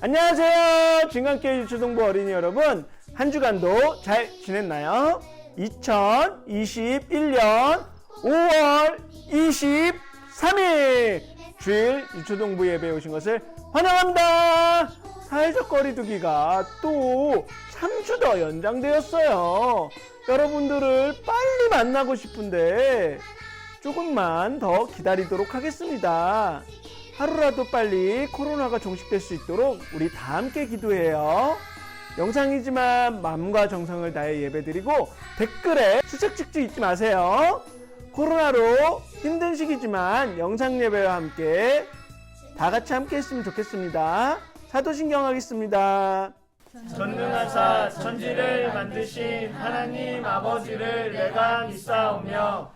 안녕하세요. 진강교회 유초동부 어린이 여러분. 한 주간도 잘 지냈나요? 2021년 5월 23일 주일 유초동부 예배에 오신 것을 환영합니다. 사회적 거리두기가 또 3주 더 연장되었어요. 여러분들을 빨리 만나고 싶은데 조금만 더 기다리도록 하겠습니다. 하루라도 빨리 코로나가 종식될 수 있도록 우리 다 함께 기도해요. 영상이지만 마음과 정성을 다해 예배드리고 댓글에 수책 찍지 잊지 마세요. 코로나로 힘든 시기지만 영상 예배와 함께 다 같이 함께 했으면 좋겠습니다. 사도신경 하겠습니다. 전능하사 천지를 만드신 하나님 아버지를 내가 믿사오며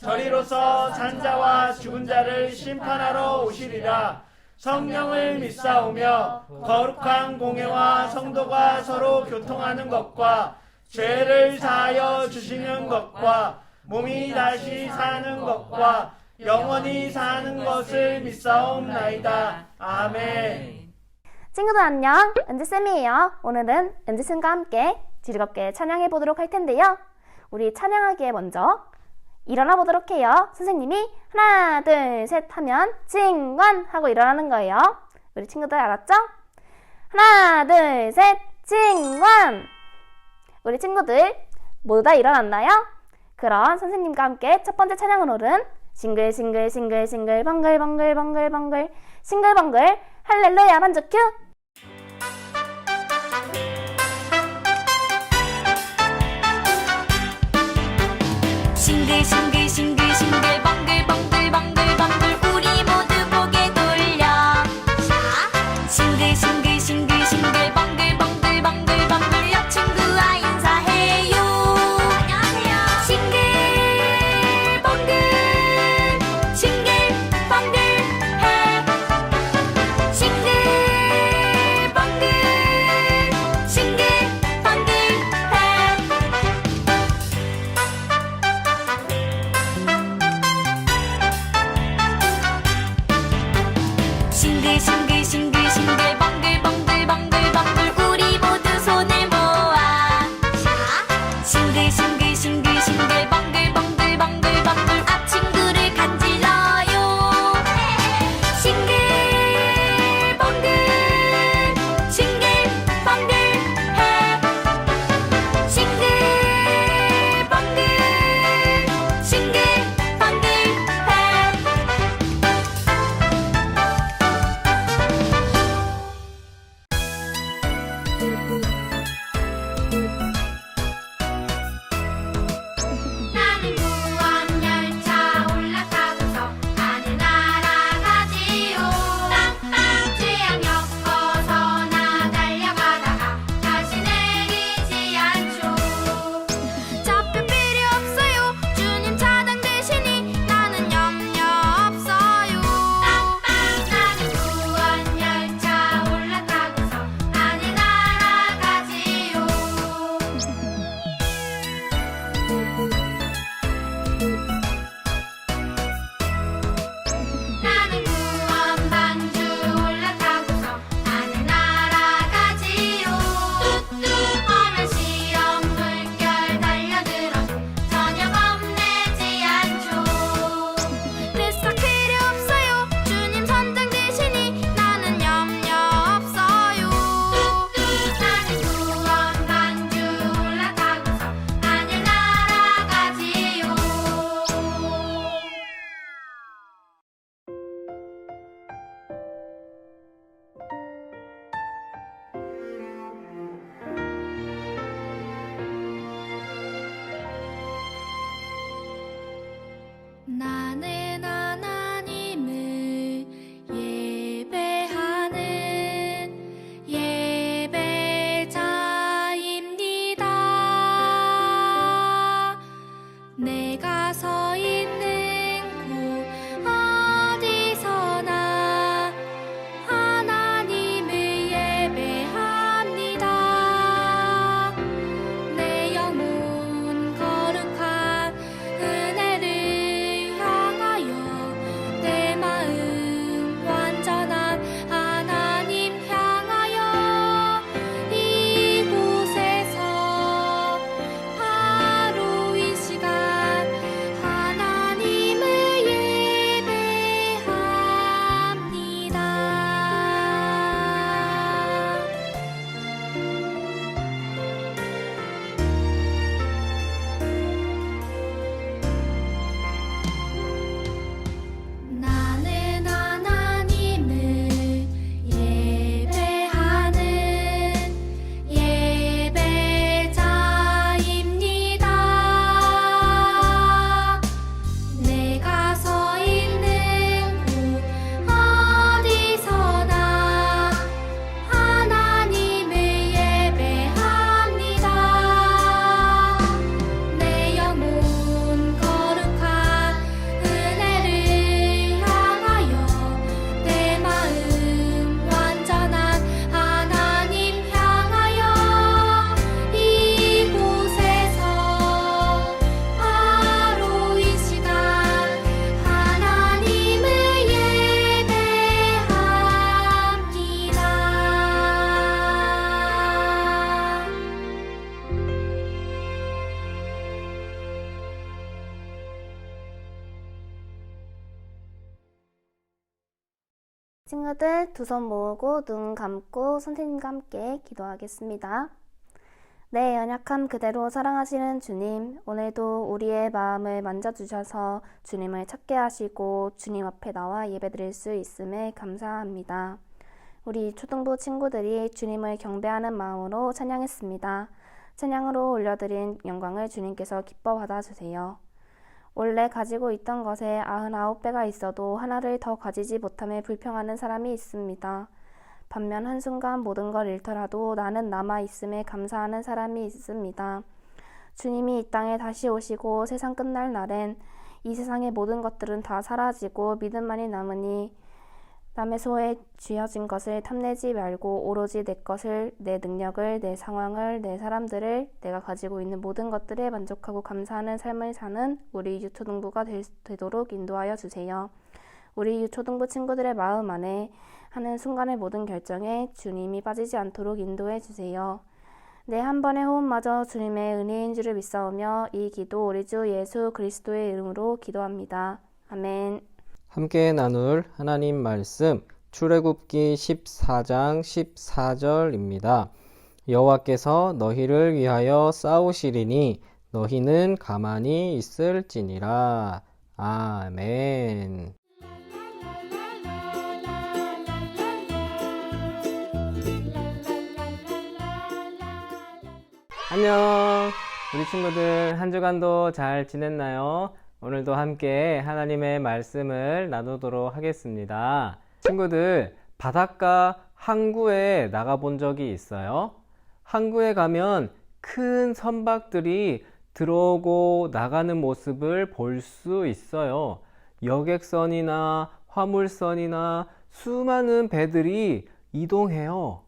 저리로서 산자와 죽은 자를 심판하러 오시리라. 성령을 믿사오며 거룩한 공예와 성도가 서로 교통하는 것과 죄를 사하여 주시는 것과 몸이 다시 사는 것과 영원히 사는 것을 믿사옵나이다. 아멘. 친구들 안녕. 은지쌤이에요. 오늘은 은지쌤과 함께 즐겁게 찬양해 보도록 할 텐데요. 우리 찬양하기에 먼저 일어나 보도록 해요 선생님이 하나 둘 셋 하면 칭관 하고 일어나는 거예요 우리 친구들 알았죠? 하나 둘 셋 칭관 우리 친구들 모두 다 일어났나요? 그럼 선생님과 함께 첫 번째 찬양으로는 싱글 싱글 싱글 싱글 벙글 벙글 벙글 벙글 싱글 벙글 할렐루야 반주 큐 싱글 싱글 두 손 모으고 눈 감고 선생님과 함께 기도하겠습니다. 네, 연약함 그대로 사랑하시는 주님, 오늘도 우리의 마음을 만져주셔서 주님을 찾게 하시고 주님 앞에 나와 예배드릴 수 있음에 감사합니다. 우리 초등부 친구들이 주님을 경배하는 마음으로 찬양했습니다. 찬양으로 올려드린 영광을 주님께서 기뻐 받아주세요. 원래 가지고 있던 것에 99배가 있어도 하나를 더 가지지 못함에 불평하는 사람이 있습니다. 반면 한순간 모든 걸 잃더라도 나는 남아 있음에 감사하는 사람이 있습니다. 주님이 이 땅에 다시 오시고 세상 끝날 날엔 이 세상의 모든 것들은 다 사라지고 믿음만이 남으니 남의 소에 쥐어진 것을 탐내지 말고 오로지 내 것을, 내 능력을, 내 상황을, 내 사람들을 내가 가지고 있는 모든 것들에 만족하고 감사하는 삶을 사는 우리 유초등부가 될- 되도록 인도하여 주세요. 우리 유초등부 친구들의 마음 안에 하는 순간의 모든 결정에 주님이 빠지지 않도록 인도해 주세요. 내 한 번의 호흡마저 주님의 은혜인 줄을 믿사오며 이 기도 우리 주 예수 그리스도의 이름으로 기도합니다. 아멘. 함께 나눌 하나님 말씀 출애굽기 14장 14절입니다. 여호와께서 너희를 위하여 싸우시리니 너희는 가만히 있을지니라. 아멘. 안녕. 우리 친구들 한 주간도 잘 지냈나요? 오늘도 함께 하나님의 말씀을 나누도록 하겠습니다. 친구들, 바닷가 항구에 나가본 적이 있어요? 항구에 가면 큰 선박들이 들어오고 나가는 모습을 볼 수 있어요. 여객선이나 화물선이나 수많은 배들이 이동해요.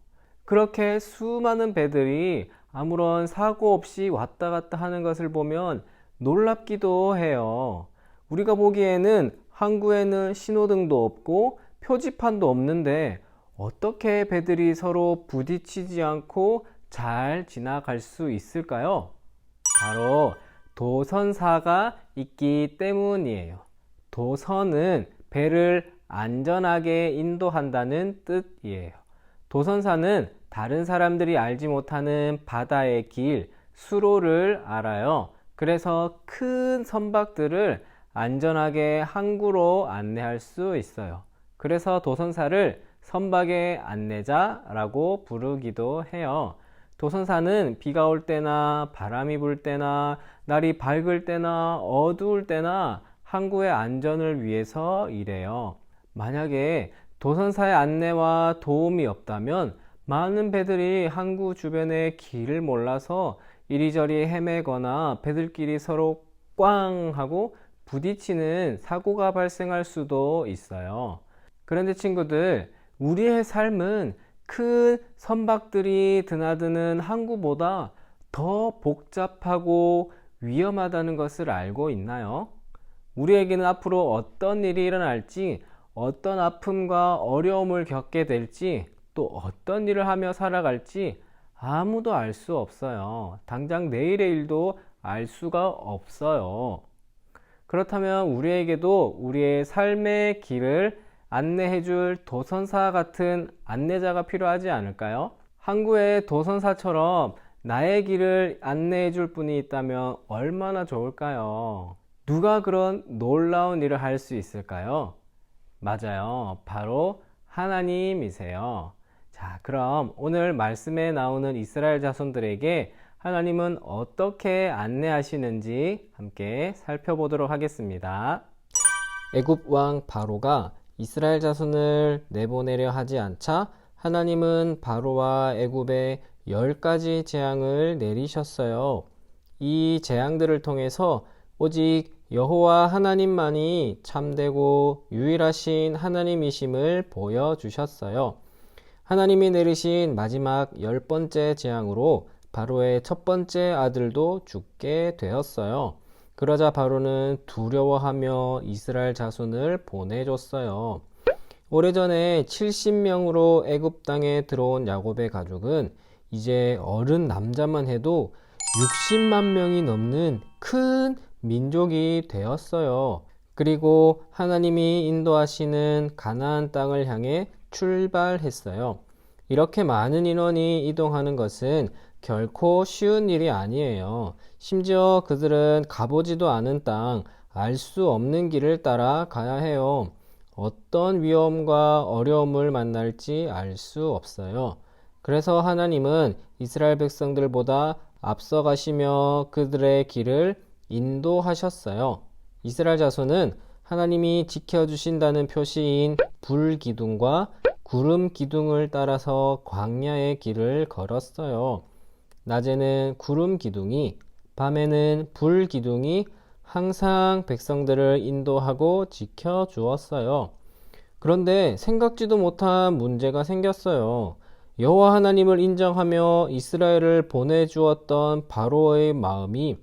그렇게 수많은 배들이 아무런 사고 없이 왔다 갔다 하는 것을 보면 놀랍기도 해요. 우리가 보기에는 항구에는 신호등도 없고 표지판도 없는데 어떻게 배들이 서로 부딪히지 않고 잘 지나갈 수 있을까요? 바로 도선사가 있기 때문이에요. 도선은 배를 안전하게 인도한다는 뜻이에요. 도선사는 다른 사람들이 알지 못하는 바다의 길, 수로를 알아요. 그래서 큰 선박들을 안전하게 항구로 안내할 수 있어요. 그래서 도선사를 선박의 안내자라고 부르기도 해요. 도선사는 비가 올 때나 바람이 불 때나 날이 밝을 때나 어두울 때나 항구의 안전을 위해서 일해요. 만약에 도선사의 안내와 도움이 없다면 많은 배들이 항구 주변의 길을 몰라서 이리저리 헤매거나 배들끼리 서로 꽝 하고 부딪히는 사고가 발생할 수도 있어요. 그런데 친구들, 우리의 삶은 큰 선박들이 드나드는 항구보다 더 복잡하고 위험하다는 것을 알고 있나요? 우리에게는 앞으로 어떤 일이 일어날지, 어떤 아픔과 어려움을 겪게 될지, 또 어떤 일을 하며 살아갈지 아무도 알 수 없어요. 당장 내일의 일도 알 수가 없어요. 그렇다면 우리에게도 우리의 삶의 길을 안내해 줄 도선사 같은 안내자가 필요하지 않을까요? 항구의 도선사처럼 나의 길을 안내해 줄 분이 있다면 얼마나 좋을까요? 누가 그런 놀라운 일을 할 수 있을까요? 맞아요. 바로 하나님이세요. 자, 그럼 오늘 말씀에 나오는 이스라엘 자손들에게 하나님은 어떻게 안내하시는지 함께 살펴보도록 하겠습니다. 애굽 왕 바로가 이스라엘 자손을 내보내려 하지 않자 하나님은 바로와 애굽에 열 가지 재앙을 내리셨어요. 이 재앙들을 통해서 오직 여호와 하나님만이 참되고 유일하신 하나님이심을 보여주셨어요. 하나님이 내리신 마지막 열 번째 재앙으로 바로의 첫 번째 아들도 죽게 되었어요. 그러자 바로는 두려워하며 이스라엘 자손을 보내줬어요. 오래전에 70명으로 애굽 땅에 들어온 야곱의 가족은 이제 어른 남자만 해도 60만 명이 넘는 큰 민족이 되었어요. 그리고 하나님이 인도하시는 가나안 땅을 향해 출발했어요. 이렇게 많은 인원이 이동하는 것은 결코 쉬운 일이 아니에요. 심지어 그들은 가보지도 않은 땅, 알 수 없는 길을 따라 가야 해요. 어떤 위험과 어려움을 만날지 알 수 없어요. 그래서 하나님은 이스라엘 백성들보다 앞서가시며 그들의 길을 인도하셨어요. 이스라엘 자손은 하나님이 지켜주신다는 표시인 불 기둥과 구름 기둥을 따라서 광야의 길을 걸었어요. 낮에는 구름 기둥이, 밤에는 불 기둥이 항상 백성들을 인도하고 지켜 주었어요. 그런데 생각지도 못한 문제가 생겼어요. 여호와 하나님을 인정하며 이스라엘을 보내주었던 바로의 마음이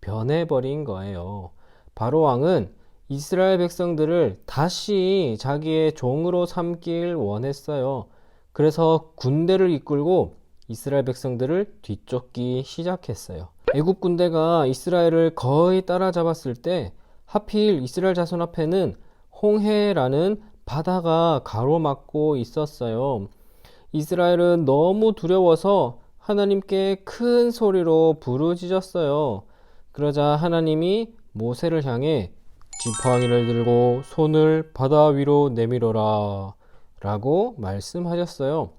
변해버린 거예요. 바로 왕은 이스라엘 백성들을 다시 자기의 종으로 삼길 원했어요. 그래서 군대를 이끌고 이스라엘 백성들을 뒤쫓기 시작했어요. 애국 군대가 이스라엘을 거의 따라잡았을 때 하필 이스라엘 자손 앞에는 홍해라는 바다가 가로막고 있었어요. 이스라엘은 너무 두려워서 하나님께 큰 소리로 부르짖었어요. 그러자 하나님이 모세를 향해 지팡이를 들고 손을 바다 위로 내밀어라 라고 말씀하셨어요.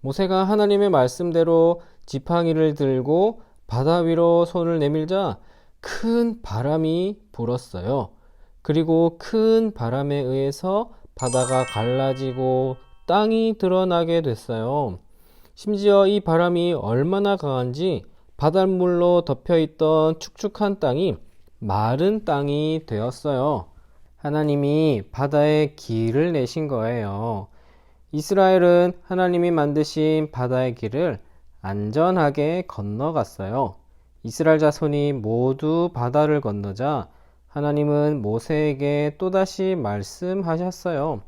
모세가 하나님의 말씀대로 지팡이를 들고 바다 위로 손을 내밀자 큰 바람이 불었어요. 그리고 큰 바람에 의해서 바다가 갈라지고 땅이 드러나게 됐어요. 심지어 이 바람이 얼마나 강한지 바닷물로 덮여 있던 축축한 땅이 마른 땅이 되었어요. 하나님이 바다에 길을 내신 거예요. 이스라엘은 하나님이 만드신 바다의 길을 안전하게 건너갔어요. 이스라엘 자손이 모두 바다를 건너자 하나님은 모세에게 또다시 말씀하셨어요.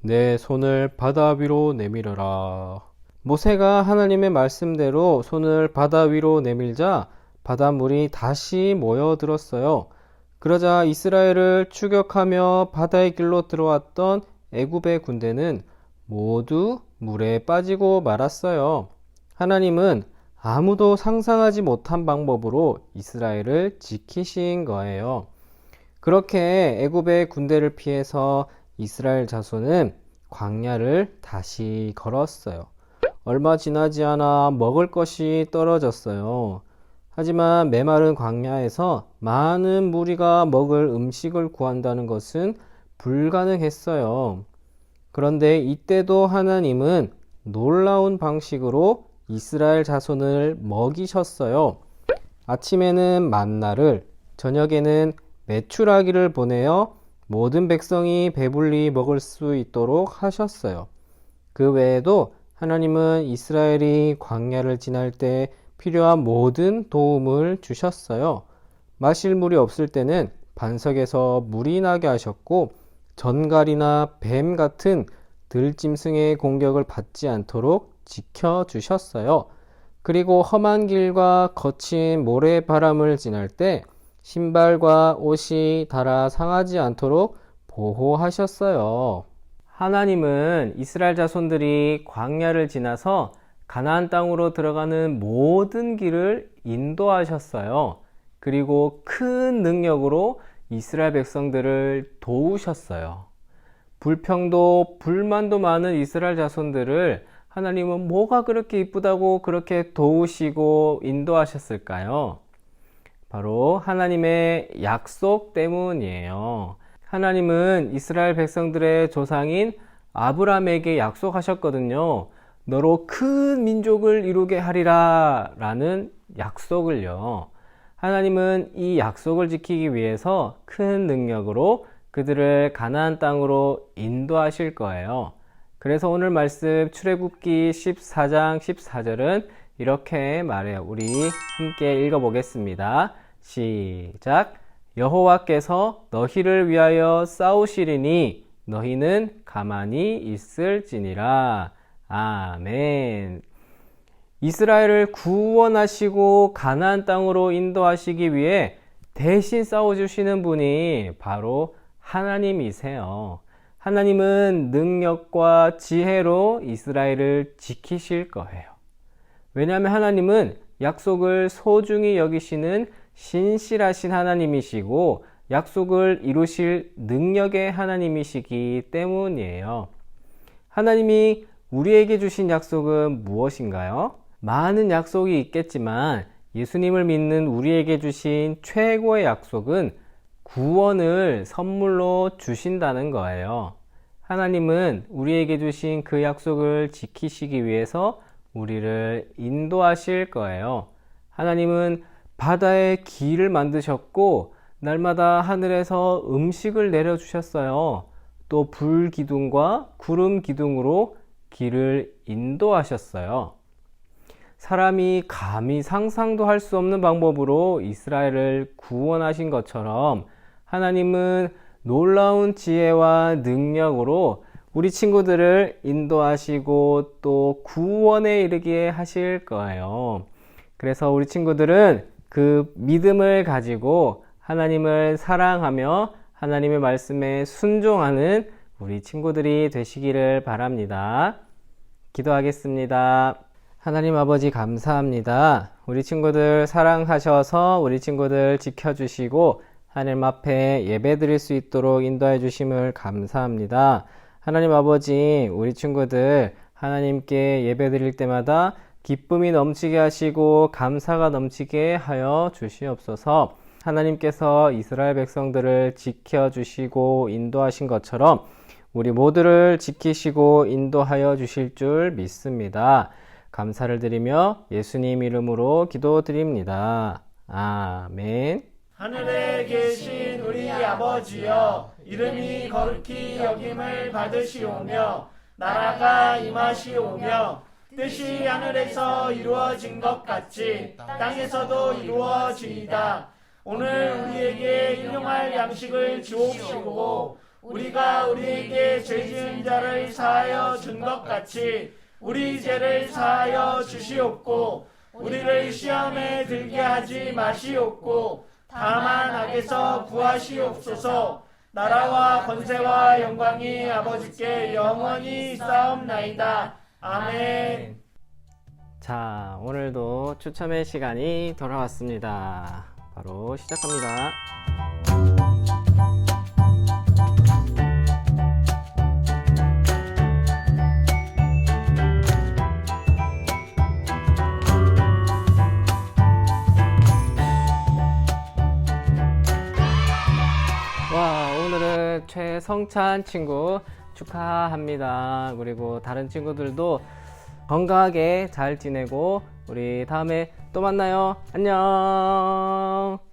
내 손을 바다 위로 내밀어라. 모세가 하나님의 말씀대로 손을 바다 위로 내밀자 바닷물이 다시 모여들었어요. 그러자 이스라엘을 추격하며 바다의 길로 들어왔던 애굽의 군대는 모두 물에 빠지고 말았어요. 하나님은 아무도 상상하지 못한 방법으로 이스라엘을 지키신 거예요. 그렇게 애굽의 군대를 피해서 이스라엘 자손은 광야를 다시 걸었어요. 얼마 지나지 않아 먹을 것이 떨어졌어요. 하지만 메마른 광야에서 많은 무리가 먹을 음식을 구한다는 것은 불가능했어요. 그런데 이때도 하나님은 놀라운 방식으로 이스라엘 자손을 먹이셨어요. 아침에는 만나를, 저녁에는 메추라기를 보내어 모든 백성이 배불리 먹을 수 있도록 하셨어요. 그 외에도 하나님은 이스라엘이 광야를 지날 때 필요한 모든 도움을 주셨어요. 마실 물이 없을 때는 반석에서 물이 나게 하셨고, 전갈이나 뱀 같은 들짐승의 공격을 받지 않도록 지켜주셨어요. 그리고 험한 길과 거친 모래바람을 지날 때 신발과 옷이 닳아 상하지 않도록 보호하셨어요. 하나님은 이스라엘 자손들이 광야를 지나서 가나안 땅으로 들어가는 모든 길을 인도하셨어요. 그리고 큰 능력으로 이스라엘 백성들을 도우셨어요. 불평도 불만도 많은 이스라엘 자손들을 하나님은 뭐가 그렇게 이쁘다고 그렇게 도우시고 인도하셨을까요? 바로 하나님의 약속 때문이에요. 하나님은 이스라엘 백성들의 조상인 아브라함에게 약속하셨거든요. 너로 큰 민족을 이루게 하리라 라는 약속을요. 하나님은 이 약속을 지키기 위해서 큰 능력으로 그들을 가나안 땅으로 인도하실 거예요. 그래서 오늘 말씀 출애굽기 14장 14절은 이렇게 말해요. 우리 함께 읽어 보겠습니다. 시작. 여호와께서 너희를 위하여 싸우시리니 너희는 가만히 있을지니라. 아멘. 이스라엘을 구원하시고 가나안 땅으로 인도하시기 위해 대신 싸워 주시는 분이 바로 하나님이세요. 하나님은 능력과 지혜로 이스라엘을 지키실 거예요. 왜냐하면 하나님은 약속을 소중히 여기시는 신실하신 하나님이시고 약속을 이루실 능력의 하나님이시기 때문이에요. 하나님이 우리에게 주신 약속은 무엇인가요? 많은 약속이 있겠지만 예수님을 믿는 우리에게 주신 최고의 약속은 구원을 선물로 주신다는 거예요. 하나님은 우리에게 주신 그 약속을 지키시기 위해서 우리를 인도하실 거예요. 하나님은 바다에 길을 만드셨고, 날마다 하늘에서 음식을 내려주셨어요. 또 불 기둥과 구름 기둥으로 길을 인도하셨어요. 사람이 감히 상상도 할 수 없는 방법으로 이스라엘을 구원하신 것처럼 하나님은 놀라운 지혜와 능력으로 우리 친구들을 인도하시고 또 구원에 이르게 하실 거예요. 그래서 우리 친구들은 그 믿음을 가지고 하나님을 사랑하며 하나님의 말씀에 순종하는 우리 친구들이 되시기를 바랍니다. 기도하겠습니다. 하나님 아버지 감사합니다. 우리 친구들 사랑하셔서 우리 친구들 지켜주시고 하나님 앞에 예배 드릴 수 있도록 인도해 주심을 감사합니다. 하나님 아버지, 우리 친구들 하나님께 예배 드릴 때마다 기쁨이 넘치게 하시고 감사가 넘치게 하여 주시옵소서. 하나님께서 이스라엘 백성들을 지켜주시고 인도하신 것처럼 우리 모두를 지키시고 인도하여 주실 줄 믿습니다. 감사를 드리며 예수님 이름으로 기도드립니다. 아멘. 하늘에 계신 우리 아버지여 이름이 거룩히 여김을 받으시오며 나라가 임하시오며 뜻이 하늘에서 이루어진 것 같이 땅에서도 이루어지이다 오늘 우리에게 일용할 양식을 주옵시고 우리가 우리에게 죄 지은 자를 사하여 준 것 같이 우리 죄를 사하여 주시옵고 우리를 시험에 들게 하지 마시옵고 다만 악에서 구하시옵소서 나라와 권세와 영광이 아버지께 영원히 싸움나이다 아멘 자, 오늘도 추첨의 시간이 돌아왔습니다. 바로 시작합니다. 성찬 친구 축하합니다. 그리고 다른 친구들도 건강하게 잘 지내고 우리 다음에 또 만나요. 안녕.